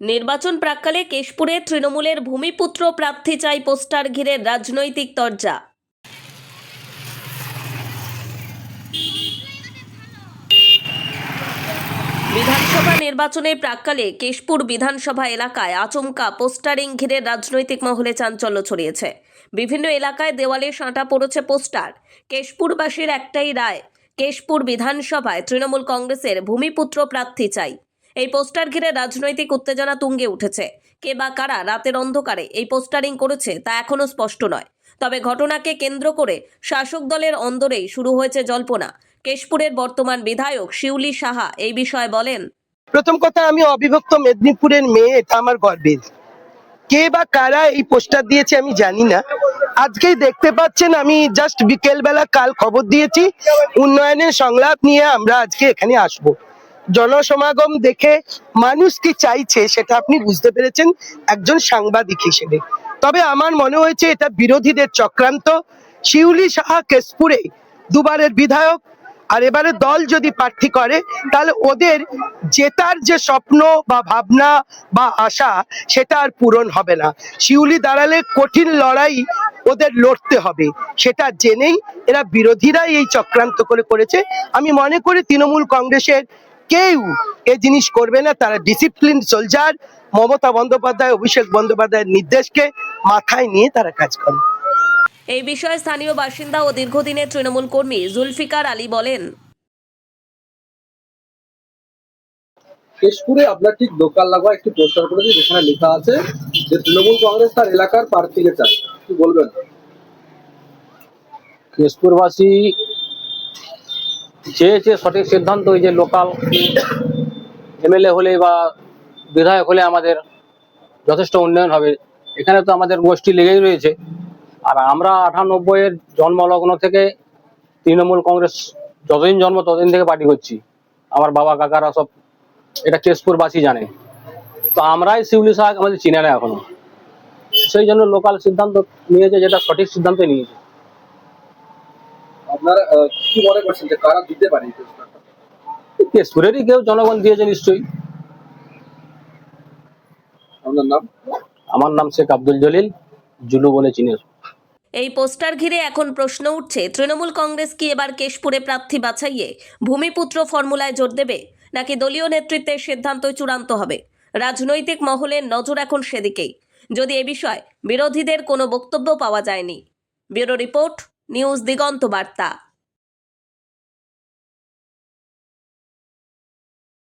নির্বাচন প্রাককালে কেশপুরে তৃণমূলের ভূমিপুত্র প্রার্থী চাই পোস্টার ঘিরে রাজনৈতিক তরজা। বিধানসভা নির্বাচনের প্রাককালে কেশপুর বিধানসভা এলাকায় আচমকা পোস্টারিং ঘিরে রাজনৈতিক মহলে চাঞ্চল্য ছড়িয়েছে। বিভিন্ন এলাকায় দেওয়ালে সাঁটা পড়েছে পোস্টার। কেশপুরবাসীর একটাই রায়, কেশপুর বিধানসভায় তৃণমূল কংগ্রেসের ভূমিপুত্র প্রার্থী চাই। এই পোস্টার ঘিরে রাজনৈতিক উত্তেজনা তুঙ্গে উঠেছে। কে বা কারা রাতের অন্ধকারে এই পোস্টারিং করেছে তা এখনও স্পষ্ট নয়। তবে ঘটনাকে কেন্দ্র করে শাসক দলের অন্দরেই শুরু হয়েছে জল্পনা। কেশপুরের বর্তমান বিধায়ক শিউলি সাহা এই বিষয়ে বলেন, প্রথম কথা, আমি অবিভক্ত মেদিনীপুরের মেয়ে, এটা আমার গর্বের। কে বা কারা এই পোস্টার দিয়েছে আমি জানি না। আজকেই দেখতে পাচ্ছেন, আমি জাস্ট বিকেলবেলা কাল খবর দিয়েছি। উন্নয়নের সংলাপ নিয়ে আমরা আজকে এখানে আসব। জনসমাগম দেখে মানুষ কি চাইছে সেটা আপনি বুঝতে পেরেছেন একজন সাংবাদিক হিসেবে। তবে আমার মনে হয়েছে এটা বিরোধীদের চক্রান্ত। শিউলি সাহা কেশপুরে দুবারের বিধায়ক আর এবারে দল যদি প্রার্থী করে, তাহলে ওদের জেতার যে স্বপ্ন বা ভাবনা বা আশা, সেটা আর পূরণ হবে না। শিউলি দাঁড়ালে কঠিন লড়াই ওদের লড়তে হবে, সেটা জেনেই এরা বিরোধীরাই এই চক্রান্ত করে করেছে। আমি মনে করি তৃণমূল কংগ্রেসের কেউ এ জিনিস করবে না। তারা ডিসিপ্লিন সোলজার মমতা বন্দ্যোপাধ্যায় অভিষেক বন্দ্যোপাধ্যায়ের নির্দেশকে মাথায় নিয়ে তারা কাজ করে। এই বিষয়ে স্থানীয় বাসিন্দা ও দীর্ঘদিনের তৃণমূল কর্মী জুলফিকার আলী বলেন কেশপুরে আপনার ঠিক দোকান লাগোয়া একটি পোস্টার করেছে যেখানে লেখা আছে যে তৃণমূল কংগ্রেস তার এলাকার প্রার্থীকে চায়। কি বলবেন? কেশপুরবাসী চেয়েছে সঠিক সিদ্ধান্ত ওই যে লোকাল এমএলএ হলে বা বিধায়ক হলে আমাদের যথেষ্ট উন্নয়ন হবে। এখানে তো আমাদের গোষ্ঠী লেগেই রয়েছে। আর আমরা আটানব্বই এর জন্মলগ্ন থেকে তৃণমূল কংগ্রেস যতদিন জন্ম ততদিন থেকে পার্টি করছি। আমার বাবা, কাকারা সব এটা কেশপুরবাসী জানে। তো আমরাই শিউলি শাহ আমাদের চিনে না এখনও। সেই জন্য লোকাল সিদ্ধান্ত নিয়েছে যেটা সঠিক সিদ্ধান্ত নিয়েছে। আপনারা কি মনে করছেন যে কারা দিতে পারে এই কেশপুরেরই কেউ জনগণ দিয়েছে নিশ্চয়ই। আপনার নাম? আমার নাম শেখ আব্দুল জলিল জুলু বলে চিনে। এই পোস্টার ঘিরে এখন প্রশ্ন উঠছে তৃণমূল কংগ্রেস কি এবার কেশপুরে প্রার্থী বাছাইয়ে ভূমিপুত্র ফর্মুলায় জোর দেবে নাকি দলীয় নেতৃত্বের সিদ্ধান্তই চূড়ান্ত হবে? রাজনৈতিক মহলের নজর এখন সেদিকেই। যদি এ বিষয়ে বিরোধীদের কোনো বক্তব্য পাওয়া যায়নি ব্যুরো রিপোর্ট নিউজ দিগন্ত বার্তা।